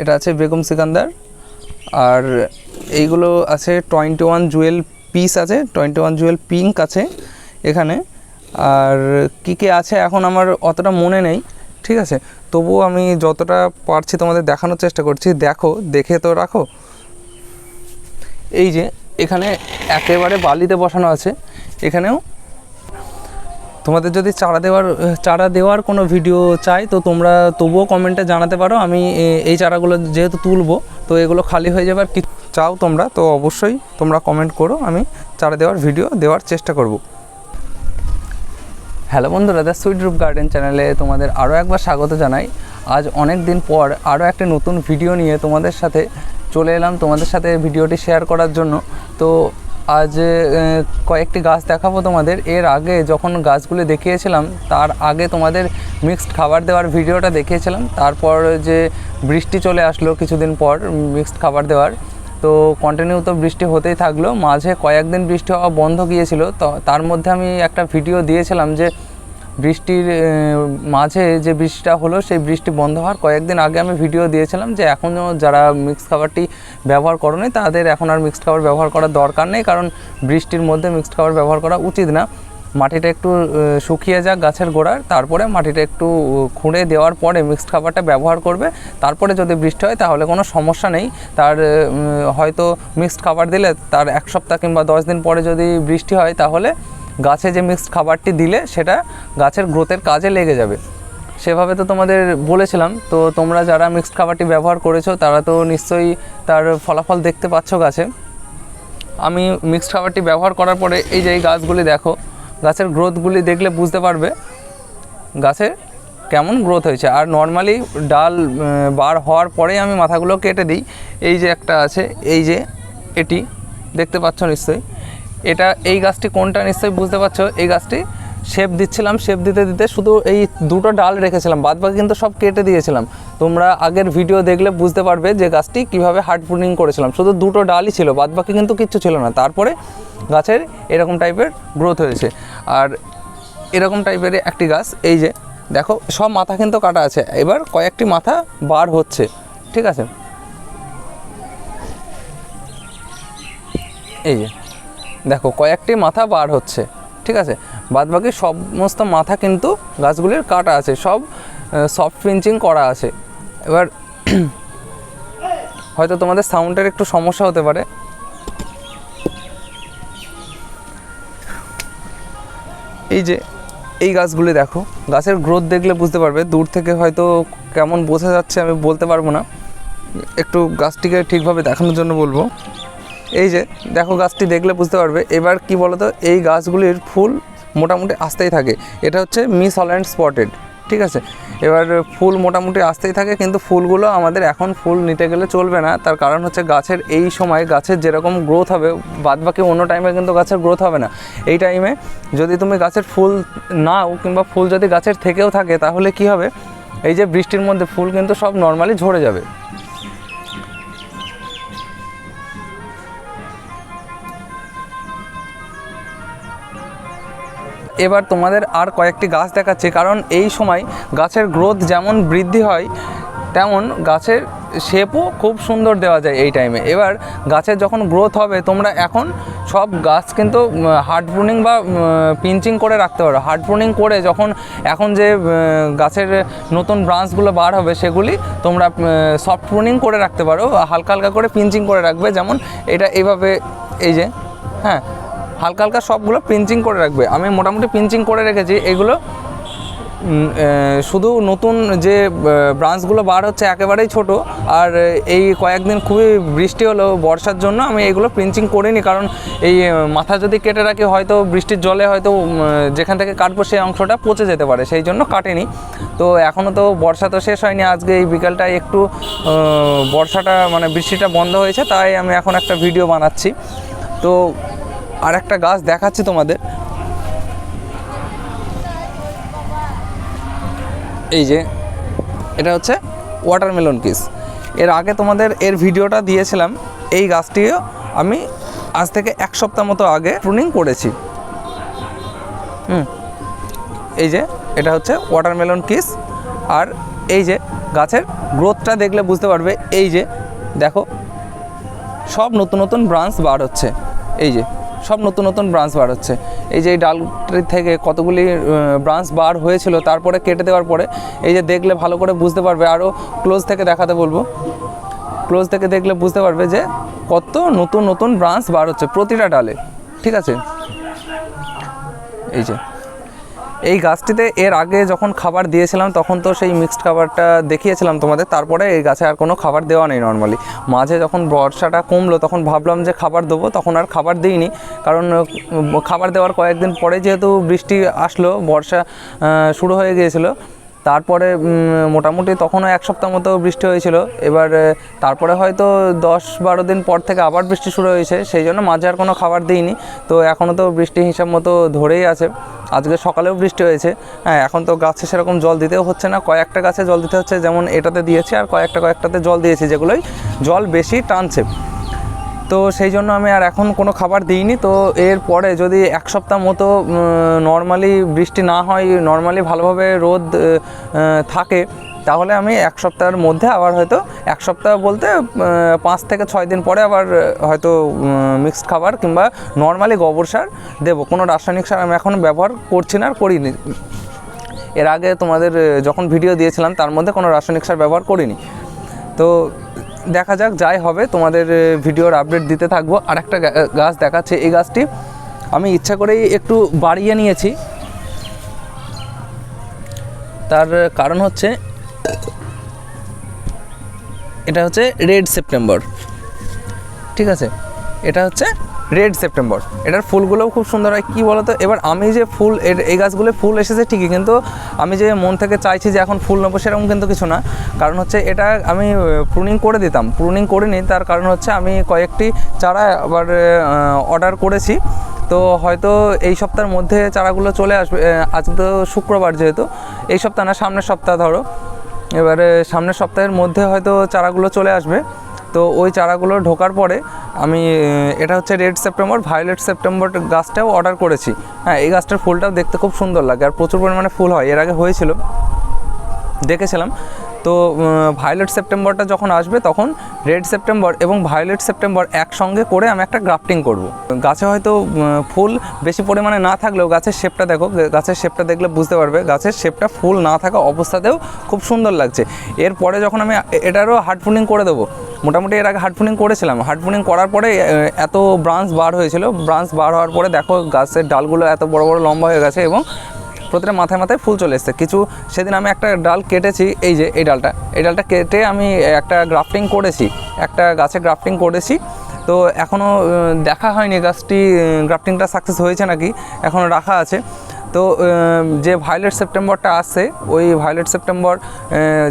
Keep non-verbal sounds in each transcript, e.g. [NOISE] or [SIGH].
এটা আছে বেগম সিকান্দার। আর এইগুলো আছে টোয়েন্টি ওয়ান জুয়েল পিস আছে, টোয়েন্টি ওয়ান জুয়েল পিঙ্ক আছে এখানে। আর কী কী আছে এখন আমার অতটা মনে নেই, ঠিক আছে? তবুও আমি যতটা পারছি তোমাদের দেখানোর চেষ্টা করছি, দেখো, দেখে তো রাখো। এই যে এখানে একেবারে বালিতে বসানো আছে, এখানেও তোমাদের যদি চারা দেওয়ার চারা দেওয়ার কোনো ভিডিও চাই, তো তোমরা তবুও কমেন্টে জানাতে পারো। আমি এই চারাগুলো যেহেতু তুলবো, তো এগুলো খালি হয়ে যাবে আর কি। চাও তোমরা, তো অবশ্যই তোমরা কমেন্ট করো। আমি চারা দেওয়ার ভিডিও দেওয়ার চেষ্টা করব। হ্যালো বন্ধুরা দ্য সুইট রুপ গার্ডেন চ্যানেলে তোমাদের আরও একবার স্বাগত জানাই। আজ অনেক দিন পর আরও একটা নতুন ভিডিও নিয়ে তোমাদের সাথে চলে এলাম, তোমাদের সাথে ভিডিওটি শেয়ার করার জন্য। তো আজ কয়েকটি গাছ দেখাবো তোমাদের। এর আগে যখন গাছগুলো দেখিয়েছিলাম, তার আগে তোমাদের মিক্সড খাবার দেওয়ার ভিডিওটা দেখিয়েছিলাম। তারপর যে বৃষ্টি চলে আসলো কিছুদিন পর মিক্সড খাবার দেওয়ার। তো কন্টিনিউ তো বৃষ্টি হতেই থাকল। মাঝে কয়েকদিন বৃষ্টি হওয়া বন্ধ গিয়েছিল। তো তার মধ্যে আমি একটা ভিডিও দিয়েছিলাম যে বৃষ্টির মাঝে যে বৃষ্টিটা হলো, সেই বৃষ্টি বন্ধ হওয়ার কয়েকদিন আগে আমি ভিডিও দিয়েছিলাম যে এখনও যারা মিক্স খাবারটি ব্যবহার করো নি তাদের এখন আর মিক্সড খাবার ব্যবহার করার দরকার নেই, কারণ বৃষ্টির মধ্যে মিক্সড খাবার ব্যবহার করা উচিত না। মাটিটা একটু শুকিয়ে যাক গাছের গোড়ার, তারপরে মাটিটা একটু খুঁড়ে দেওয়ার পরে মিক্সড খাবারটা ব্যবহার করবে। তারপরে যদি বৃষ্টি হয়, তাহলে কোনো সমস্যা নেই। তার হয়তো মিক্সড খাবার দিলে তার এক সপ্তাহ কিংবা দশ দিন পরে যদি বৃষ্টি হয়, তাহলে গাছে যে মিক্সড খাবারটি দিলে সেটা গাছের গ্রোথের কাজে লেগে যাবে। সেভাবে তো তোমাদের বলেছিলাম, তো তোমরা যারা মিক্সড খাবারটি ব্যবহার করেছ, তারা তো নিশ্চয়ই তার ফলাফল দেখতে পাচ্ছ গাছে। আমি মিক্সড খাবারটি ব্যবহার করার পরে এই যে এই গাছগুলি দেখো, গাছের গ্রোথগুলি দেখলে বুঝতে পারবে গাছের কেমন গ্রোথ হয়েছে। আর নর্মালি ডাল বার হওয়ার পরেই আমি মাথাগুলো কেটে দিই। এই যে একটা আছে, এই যে এটি, দেখতে পাচ্ছ নিশ্চয়ই। এটা এই গাছটি কোনটা নিশ্চয়ই বুঝতে পারছ? এই গাছটি শেপ দিচ্ছিলাম শেপ দিতে দিতে শুধু এই দুটো ডাল রেখেছিলাম বাদ বাকি কিন্তু সব কেটে দিয়েছিলাম। তোমরা আগের ভিডিও দেখলে বুঝতে পারবে যে গাছটি কীভাবে হার্ড প্রুনিং করেছিলাম। শুধু দুটো ডালই ছিল বাদ বাকি কিন্তু কিচ্ছু ছিল না। তারপরে গাছের এরকম টাইপের গ্রোথ হয়েছে। আর এরকম টাইপের একটি গাছ, এই যে, দেখো, সব মাথা কিন্তু কাটা আছে। এবার কয়েকটি মাথা বার হচ্ছে, ঠিক আছে? এই যে দেখো, কয়েকটি মাথা বার হচ্ছে, ঠিক আছে? বাদ বাকি সমস্ত মাথা কিন্তু গাছগুলির কাটা আছে, সব সফট পিঞ্চিং করা আছে। এবার, [CLEARS THROAT] হয়তো তোমাদের সাউন্ডের একটু সমস্যা হতে পারে। এই যে, এই গাছগুলি দেখো, গাছের গ্রোথ দেখলে বুঝতে পারবে, দূর থেকে হয়তো কেমন বোঝা যাচ্ছে, আমি বলতে পারব না। একটু গাছটিকে ঠিকভাবে দেখানোর জন্য বলব। এই যে, দেখো গাছটি দেখলে বুঝতে পারবে। এবার কি বলতো, এই গাছগুলির ফুল মোটামুটি আসতেই থাকে। এটা হচ্ছে মিস হল্যান্ড স্পটেড, ঠিক আছে? এবার ফুল মোটামুটি আসতেই থাকে, কিন্তু ফুলগুলো আমাদের এখন ফুল নিতে গেলে চলবে না। তার কারণ হচ্ছে গাছের এই সময় গাছের যেরকম গ্রোথ হবে বাদ বাকি অন্য টাইমে কিন্তু গাছের গ্রোথ হবে না। এই টাইমে যদি তুমি গাছের ফুল নাও কিংবা ফুল যদি গাছের থেকেও থাকে, তাহলে কি হবে? এই যে বৃষ্টির মধ্যে ফুল কিন্তু সব নর্মালি ঝরে যাবে। এবার তোমাদের আর কয়েকটি গাছ দেখাচ্ছি, কারণ এই সময় গাছের গ্রোথ যেমন বৃদ্ধি হয়, তেমন গাছের শেপও খুব সুন্দর দেওয়া যায় এই টাইমে এবার গাছের যখন গ্রোথ হবে, তোমরা এখন সব গাছ কিন্তু হার্ড প্রুনিং বা পিঞ্চিং করে রাখতে পারো। হার্ড প্রুনিং করে যখন এখন যে গাছের নতুন ব্রাঞ্চগুলো বার হবে, সেগুলি তোমরা সফট প্রুনিং করে রাখতে পারো, হালকা হালকা করে পিঞ্চিং করে রাখবে, যেমন এটা এইভাবে এই যে হ্যাঁ হালকা হালকা সবগুলো পিঞ্চিং করে রাখবে। আমি মোটামুটি পিঞ্চিং করে রেখেছি। এগুলো শুধু নতুন যে ব্রাঞ্চগুলো বার হচ্ছে একেবারেই ছোট। আর এই কয়েকদিন খুবই বৃষ্টি হলো বর্ষার জন্য, আমি এগুলো পিঞ্চিং করিনি। কারণ এই মাথা যদি কেটে রাখি, হয়তো বৃষ্টির জলে হয়তো যেখান থেকে কাটবো সেই অংশটা পচে যেতে পারে। সেই জন্য কাটেনি। তো এখনও তো বর্ষা তো শেষ হয়নি। আজকে এই বিকালটায় একটু বর্ষাটা মানে বৃষ্টিটা বন্ধ হয়েছে, তাই আমি এখন একটা ভিডিও বানাচ্ছি। তো আর একটা গাছ দেখাচ্ছি তোমাদের। এই যে, এটা হচ্ছে ওয়াটারমেলন কিস এর আগে তোমাদের এর ভিডিওটা দিয়েছিলাম, এই গাছটিও আমি আজ থেকে এক সপ্তাহ মতো আগে প্রুনিং করেছি। হুম, এই যে, এটা হচ্ছে ওয়াটারমেলন কিস আর এই যে, গাছের গ্রোথটা দেখলে বুঝতে পারবে, এই যে, দেখো, সব নতুন নতুন ব্রাঞ্চ বার হচ্ছে। এই যে সব নতুন নতুন ব্রাঞ্চ বার হচ্ছে। এই যে এই ডালটির থেকে কতগুলি ব্রাঞ্চ বার হয়েছিল, তারপরে কেটে দেওয়ার পরে এই যে দেখলে ভালো করে বুঝতে পারবে আরও ক্লোজ থেকে দেখাতে বলব। ক্লোজ থেকে দেখলে বুঝতে পারবে যে কত নতুন নতুন ব্রাঞ্চ বার হচ্ছে প্রতিটা ডালে। ঠিক আছে? এই যে। এই গাছটিতে এর আগে যখন খাবার দিয়েছিলাম, তখন তো সেই মিক্সড খাবারটা দেখিয়েছিলাম তোমাদের। তারপরে এই গাছে আর কোনো খাবার দেওয়া নেই নর্মালি মাঝে যখন বর্ষাটা কমলো, তখন ভাবলাম যে খাবার দেবো, তখন আর খাবার দিইনি। কারণ খাবার দেওয়ার কয়েকদিন পরে যেহেতু বৃষ্টি আসলো, বর্ষা শুরু হয়ে গিয়েছিল তারপরে মোটামুটি তখনও এক সপ্তাহ মতো বৃষ্টি হয়েছিল। এবার তারপরে হয়তো দশ বারো দিন পর থেকে আবার বৃষ্টি শুরু হয়েছে, সেই জন্য মাঝে আর কোনো খাবার দিইনি। তো এখনও তো বৃষ্টি হিসাব মতো ধরেই আছে। আজকে সকালেও বৃষ্টি হয়েছে। হ্যাঁ এখন তো গাছে সেরকম জল দিতেও হচ্ছে না। কয়েকটা গাছে জল দিতে হচ্ছে, যেমন এটাতে দিয়েছি, আর কয়েকটা কয়েকটাতে জল দিয়েছি, যেগুলোই জল বেশি টানছে। তো সেই জন্য আমি আর এখন কোনো খাবার দিইনি। তো এর পরে যদি এক সপ্তাহ মতো নর্মালি বৃষ্টি না হয় নর্মালি ভালোভাবে রোদ থাকে, তাহলে আমি এক সপ্তাহের মধ্যে আবার হয়তো এক সপ্তাহ বলতে পাঁচ থেকে ছয় দিন পরে আবার হয়তো মিক্সড খাবার কিংবা নর্মালি গোবর সার দেবো। কোনো রাসায়নিক সার আমি এখন ব্যবহার করছি না আর করিনি। এর আগে তোমাদের যখন ভিডিও দিয়েছিলাম, তার মধ্যে কোনো রাসায়নিক সার ব্যবহার করিনি। তো দেখা যাক, যাই হবে। তোমাদের ভিডিওর আপডেট দিতে থাকব। আর একটা গাছ দেখাচ্ছে এই গাছটি। আমি ইচ্ছা করেই একটু বাড়িয়ে নিয়েছি। তার কারণ হচ্ছে, এটা হচ্ছে রেড সেপ্টেম্বর। ঠিক আছে? এটা হচ্ছে রেড সেপ্টেম্বর এটার ফুলগুলোও খুব সুন্দর হয়। কী বলতো? এবার আমি যে ফুল এই গাছগুলো ফুল এসেছে ঠিকই, কিন্তু আমি যে মন থেকে চাইছি যে এখন ফুল নেব সেরকম কিন্তু কিছু না। কারণ হচ্ছে এটা আমি প্রুনিং করে দিতাম। প্রুনিং করিনি তার কারণ হচ্ছে আমি কয়েকটি চারা আবার অর্ডার করেছি। তো হয়তো এই সপ্তাহের মধ্যে চারাগুলো চলে আসবে আজ তো শুক্রবার যেহেতু। এই সপ্তাহ না, সামনের সপ্তাহ ধরো। এবারে সামনের সপ্তাহের মধ্যে হয়তো চারাগুলো চলে আসবে। তো ওই চারাগুলো ঢোকার পরে আমি এটা হচ্ছে রেড সেপ্টেম্বর ভায়োলেট সেপ্টেম্বর গাছটাও অর্ডার করেছি। হ্যাঁ এই গাছটার ফুলটাও দেখতে খুব সুন্দর লাগে আর প্রচুর পরিমাণে ফুল হয়। এর আগে হয়েছিল, দেখেছিলাম। তো ভায়োলেট সেপ্টেম্বরটা যখন আসবে তখন রেড সেপ্টেম্বর এবং ভায়োলেট সেপ্টেম্বর একসঙ্গে করে আমি একটা গ্রাফটিং করব। গাছে হয়তো ফুল বেশি পরিমাণে না থাকলেও গাছের শেপটা দেখো, গাছের শেপটা দেখলে বুঝতে পারবে, গাছের শেপটা ফুল না থাকা অবস্থাতেও খুব সুন্দর লাগছে। এরপরে যখন আমি এটারও হার্ডফুনিং করে দেবো মোটামুটি এর আগে হার্ডফুনিং করেছিলাম। হার্ডফুনিং করার পরে এত ব্রাঞ্চ বার হয়েছিল। ব্রাঞ্চ বার হওয়ার পরে দেখো গাছের ডালগুলো এত বড় বড় লম্বা হয়ে গেছে এবং প্রতিটা মাথায় মাথায় ফুল চলে এসছে। কিছু সেদিন আমি একটা ডাল কেটেছি, এই যে এই ডালটা। এই ডালটা কেটে আমি একটা গ্রাফটিং করেছি, একটা গাছে গ্রাফটিং করেছি। তো এখনও দেখা হয়নি গাছটি গ্রাফটিংটা সাকসেস হয়েছে নাকি? এখনও রাখা আছে। তো যে ভায়োলেট সেপ্টেম্বরটা আসছে ওই ভায়োলেট সেপ্টেম্বর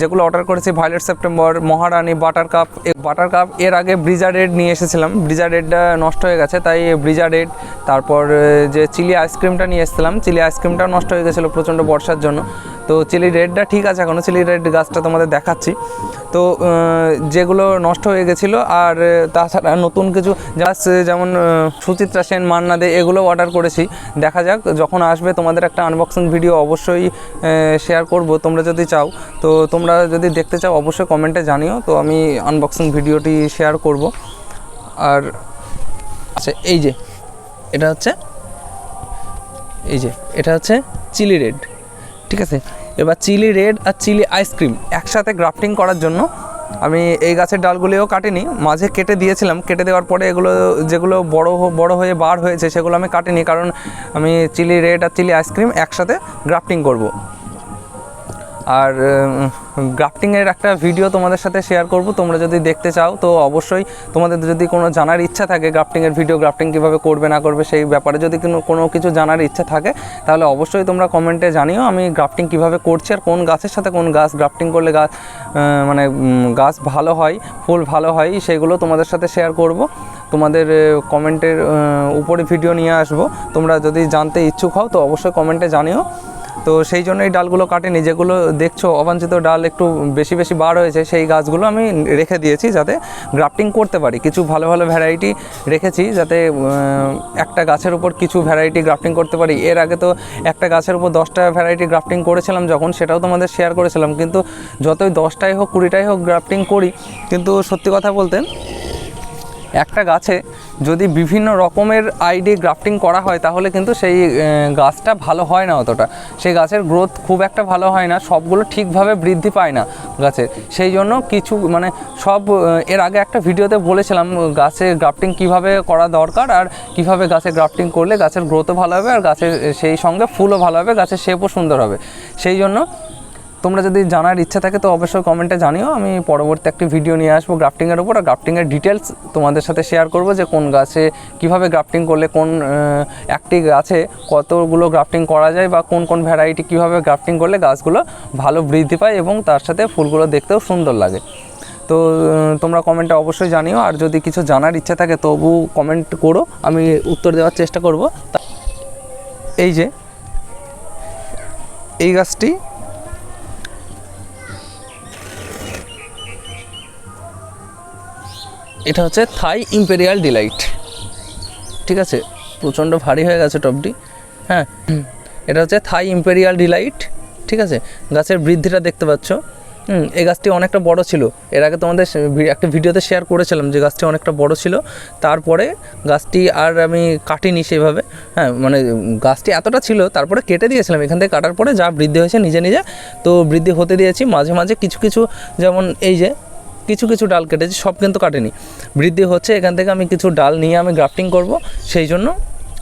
যেগুলো অর্ডার করেছি violet September Maharani buttercup buttercup এর আগে ব্রিজা রেড নিয়ে এসেছিলাম। ব্রিজা রেডটা নষ্ট হয়ে গেছে, তাই ব্রিজা রেড তারপর যে চিলি আইসক্রিমটা নিয়ে এসেছিলাম চিলি আইসক্রিমটাও নষ্ট হয়ে গেছিল প্রচণ্ড বর্ষার জন্য। তো চিলি রেডটা ঠিক আছে এখনও চিলি রেড গাছটা তোমাদের দেখাচ্ছি। তো যেগুলো নষ্ট হয়ে গেছিল আর তাছাড়া নতুন কিছু আহ, যেমন সুচিত্রা সেন মান্না দে এগুলো অর্ডার করেছি। দেখা যাক যখন আসবে তোমাদের একটা আনবক্সিং ভিডিও অবশ্যই শেয়ার করব তোমরা যদি চাও। তো তোমরা যদি দেখতে চাও অবশ্যই কমেন্টে জানিও। তো আমি আনবক্সিং ভিডিওটি শেয়ার করব। আর আচ্ছা এই যে এটা হচ্ছে এই যে এটা হচ্ছে চিলি রেড ঠিক আছে? এবার চিলি রেড আর চিলি আইসক্রিম একসাথে গ্রাফটিং করার জন্য। আমি এই গাছের ডালগুলিও কাটিনি, মাঝে কেটে দিয়েছিলাম, কেটে দেওয়ার পরে এগুলো, যেগুলো বড় বড় হয়ে বার হয়েছে সেগুলো আমি কাটিনি, কারণ আমি চিলি রেড আর চিলি আইসক্রিম একসাথে গ্রাফটিং করব। আর গ্রাফটিংয়ের একটা ভিডিও তোমাদের সাথে শেয়ার করব। তোমরা যদি দেখতে চাও, তো অবশ্যই তোমাদের যদি কোনো জানার ইচ্ছা থাকে গ্রাফটিংয়ের ভিডিও, গ্রাফটিং কীভাবে করবে, না করবে, সেই ব্যাপারে যদি কোনো কোনো কিছু জানার ইচ্ছা থাকে, তাহলে অবশ্যই তোমরা কমেন্টে জানিও আমি গ্রাফটিং কীভাবে করছি আর কোন গাছের সাথে কোন গাছ গ্রাফটিং করলে গাছ মানে গাছ ভালো হয়, ফুল ভালো হয় সেগুলো তোমাদের সাথে শেয়ার করব। তোমাদের কমেন্টের উপরে ভিডিও নিয়ে আসব। তোমরা যদি জানতে ইচ্ছুক হও, তো অবশ্যই কমেন্টে জানিও। তো সেই জন্য এই ডালগুলো কাটেনি। যেগুলো দেখছ, অবাঞ্ছিত ডাল একটু বেশি বেশি বার হয়েছে, সেই গাছগুলো আমি রেখে দিয়েছি যাতে গ্রাফটিং করতে পারি। কিছু ভালো ভালো ভ্যারাইটি রেখেছি যাতে একটা গাছের উপর কিছু ভ্যারাইটি গ্রাফটিং করতে পারি। এর আগে তো একটা গাছের উপর দশটা ভ্যারাইটি গ্রাফটিং করেছিলাম যখন, সেটাও তোমাদের শেয়ার করেছিলাম। কিন্তু যতই দশটাই হোক, কুড়িটাই হোক গ্রাফটিং করি, কিন্তু সত্যি কথা বলতে একটা গাছে যদি বিভিন্ন রকমের আইডি গ্রাফটিং করা হয়, তাহলে কিন্তু সেই গাছটা ভালো হয় না অতটা। সেই গাছের গ্রোথ খুব একটা ভালো হয় না, সবগুলো ঠিকভাবে বৃদ্ধি পায় না গাছের সেই জন্য কিছু মানে সব এর আগে একটা ভিডিওতে বলেছিলাম, গাছে গ্রাফটিং কীভাবে করা দরকার আর কীভাবে গাছে গ্রাফটিং করলে গাছের গ্রোথও ভালো হবে আর গাছের, সেই সঙ্গে ফুলও ভালো হবে, গাছের শেপও সুন্দর হবে। সেই জন্য তোমরা যদি জানার ইচ্ছা থাকে, তো অবশ্যই কমেন্টে জানিও। আমি পরবর্তী একটি ভিডিও নিয়ে আসব গ্রাফটিংয়ের উপর, আর গ্রাফটিংয়ের ডিটেলস তোমাদের সাথে শেয়ার করব যে কোন গাছে কীভাবে গ্রাফটিং করলে কোন একটি গাছে কতগুলো গ্রাফটিং করা যায় বা কোন কোন ভ্যারাইটি কীভাবে গ্রাফটিং করলে গাছগুলো ভালো বৃদ্ধি পায় এবং তার সাথে ফুলগুলো দেখতেও সুন্দর লাগে। তো তোমরা কমেন্টে অবশ্যই জানিও। আর যদি কিছু জানার ইচ্ছা থাকে, তবু কমেন্ট করো। আমি উত্তর দেওয়ার চেষ্টা করব। এই যে, এই গাছটি এটা হচ্ছে থাই ইম্পেরিয়াল ডিলাইট। ঠিক আছে? প্রচণ্ড ভারী হয়ে গেছে টপটি। হ্যাঁ? এটা হচ্ছে থাই ইম্পেরিয়াল ডিলাইট। ঠিক আছে? গাছের বৃদ্ধিটা দেখতে পাচ্ছ। হুম, এই গাছটি অনেকটা বড় ছিল। এর আগে তোমাদের একটা ভিডিওতে শেয়ার করেছিলাম যে গাছটি অনেকটা বড় ছিল। তারপরে গাছটি আর আমি কাটিনি সেভাবে। হ্যাঁ মানে গাছটি এতটা ছিল, তারপরে কেটে দিয়েছিলাম। এখান থেকে কাটার পরে যা বৃদ্ধি হয়েছে নিজে নিজে, তো বৃদ্ধি হতে দিয়েছি। মাঝে মাঝে কিছু কিছু যেমন এই যে কিছু কিছু ডাল কেটেছি, সব কিন্তু কাটেনি। বৃদ্ধি হচ্ছে, এখান থেকে আমি কিছু ডাল নিয়ে আমি গ্রাফটিং করব, সেই জন্য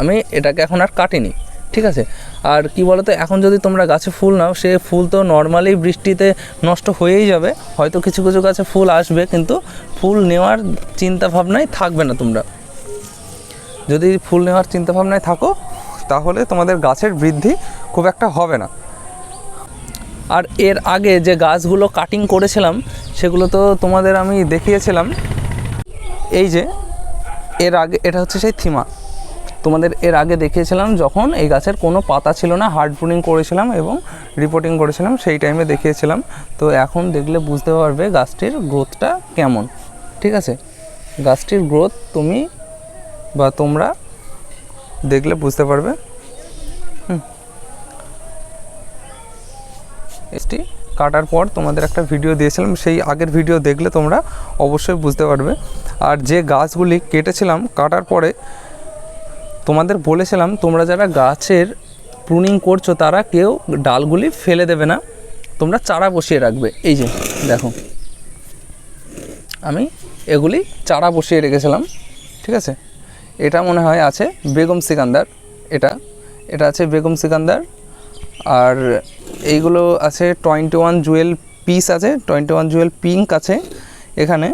আমি এটাকে এখন আর কাটিনি, ঠিক আছে? আর কি বলতো, এখন যদি তোমরা গাছে ফুল নাও, সে ফুল তো নর্মালি বৃষ্টিতে নষ্ট হয়েই যাবে, হয়তো কিছু কিছু গাছে ফুল আসবে, কিন্তু ফুল নেওয়ার চিন্তা ভাবনায় থাকবে না তোমরা। যদি ফুল নেওয়ার চিন্তা ভাবনায় থাকো, তাহলে তোমাদের গাছের বৃদ্ধি খুব একটা হবে না। আর এর আগে যে গাছগুলো কাটিং করেছিলাম, সেগুলো তো তোমাদের আমি দেখিয়েছিলাম। এই যে, এর আগে, এটা হচ্ছে সেই থিমা। তোমাদের এর আগে দেখিয়েছিলাম যখন এই গাছের কোনো পাতা ছিল না হার্ড প্রুনিং করেছিলাম এবং রিপোর্টিং করেছিলাম, সেই টাইমে দেখিয়েছিলাম। তো এখন দেখলে বুঝতে পারবে গাছটির গ্রোথটা কেমন, ঠিক আছে? গাছটির গ্রোথ তুমি বা তোমরা দেখলে বুঝতে পারবে। এসটি কাটার পর তোমাদের একটা ভিডিও দিয়েছিলাম, সেই আগের ভিডিও দেখলে তোমরা অবশ্যই বুঝতে পারবে। আর যে গাছগুলি কেটেছিলাম কাটার পরে, তোমাদের বলেছিলাম তোমরা যারা গাছের প্রুনিং করছ, তারা কেউ ডালগুলি ফেলে দেবে না। তোমরা চারা বসিয়ে রাখবে। এই যে, দেখো। আমি এগুলি চারা বসিয়ে রেখেছিলাম, ঠিক আছে? এটা মনে হয় আছে বেগম সিকান্দার, এটা। এটা আছে বেগম সিকান্দার। আর এইগুলো আছে টোয়েন্টি ওয়ান জুয়েল পিস আছে, টোয়েন্টি ওয়ান জুয়েল পিঙ্ক আছে এখানে।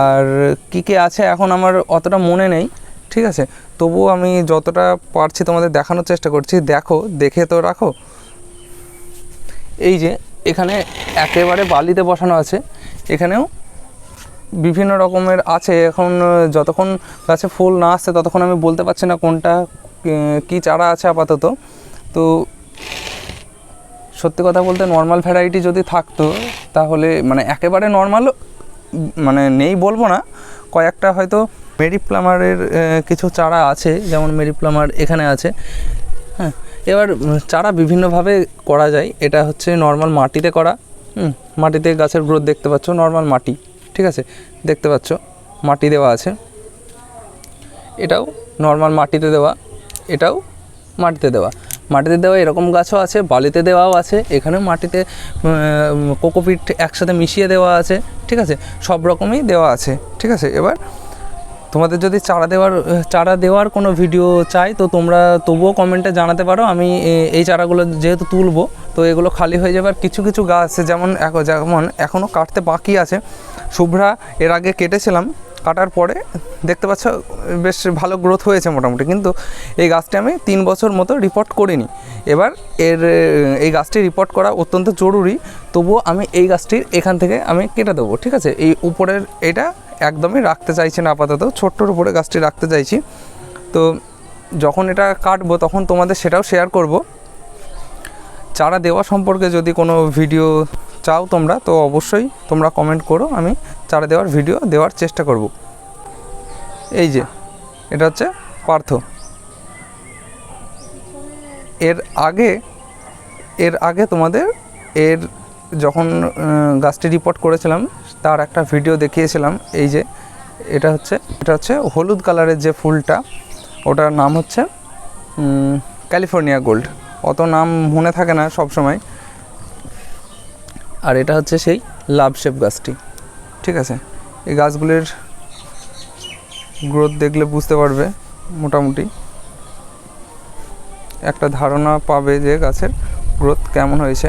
আর কী কী আছে এখন আমার অতটা মনে নেই, ঠিক আছে? তবুও আমি যতটা পারছি তোমাদের দেখানোর চেষ্টা করছি। দেখো, দেখে তো রাখো। এই যে, এখানে একেবারে বালিতে বসানো আছে। এখানেও বিভিন্ন রকমের আছে। এখন যতক্ষণ গাছে ফুল না আসছে, ততক্ষণ আমি বলতে পারছি না কোনটা কি চারা আছে আপাতত। তো সত্যি কথা বলতে নর্মাল ভ্যারাইটি যদি থাকতো, তাহলে মানে একেবারে নর্মাল মানে নেই বলব না। কয়েকটা হয়তো মেরি প্লামারের কিছু চারা আছে, যেমন মেরি প্লামার এখানে আছে। হ্যাঁ এবার চারা বিভিন্নভাবে করা যায়। এটা হচ্ছে নর্মাল মাটিতে করা। মাটিতে গাছের গ্রোথ দেখতে পাচ্ছ নর্মাল মাটি, ঠিক আছে? দেখতে পাচ্ছ, মাটি দেওয়া আছে। এটাও নর্মাল মাটিতে দেওয়া, এটাও মাটিতে দেওয়া। মাটিতে দেওয়া এরকম গাছও আছে, বালিতে দেওয়াও আছে এখানেও মাটিতে কোকোপিট একসাথে মিশিয়ে দেওয়া আছে, ঠিক আছে? সব রকমই দেওয়া আছে, ঠিক আছে? এবার তোমাদের যদি চারা দেওয়ার চারা দেওয়ার কোনো ভিডিও চাই, তো তোমরা তবুও কমেন্টে জানাতে পারো, আমি এই চারাগুলো যেহেতু তুলবো, তো এগুলো খালি হয়ে যাবে। আর কিছু কিছু গাছ যেমন যেমন এখনও কাটতে বাকি আছে। শুভ্রা, এর আগে কেটেছিলাম কাটার পরে দেখতে পাচ্ছ, বেশ ভালো গ্রোথ হয়েছে মোটামুটি। কিন্তু এই গাছটি আমি তিন বছর মতো রিপোর্ট করিনি। এবার এর, এই গাছটি রিপোর্ট করা অত্যন্ত জরুরি। তবুও আমি এই গাছটির এখান থেকে আমি কেটে দেবো, ঠিক আছে? এই উপরের এটা একদমই রাখতে চাইছি না আপাতত, ছোট্টর উপরে গাছটি রাখতে চাইছি। তো যখন এটা কাটবো, তখন তোমাদের সেটাও শেয়ার করব। চারা দেওয়া সম্পর্কে যদি কোনো ভিডিও চাও তোমরা, তো অবশ্যই তোমরা কমেন্ট করো, আমি চারা দেওয়ার ভিডিও দেওয়ার চেষ্টা করব। এই যে, এটা হচ্ছে পার্থ। এর আগে এর আগে তোমাদের, এর যখন গাছটি রিপোর্ট করেছিলাম, তার একটা ভিডিও দেখিয়েছিলাম, এই যে, এটা হচ্ছে এটা হচ্ছে হলুদ কালারের যে ফুলটা, ওটার নাম হচ্ছে ক্যালিফোর্নিয়া গোল্ড অত নাম মনে থাকে না সব সময় আর এটা হচ্ছে সেই লাভ শেপ গাছটি। ঠিক আছে? এই গাছগুলির গ্রোথ দেখলে বুঝতে পারবে মোটামুটি। একটা ধারণা পাবে যে গাছের গ্রোথ কেমন হয়েছে।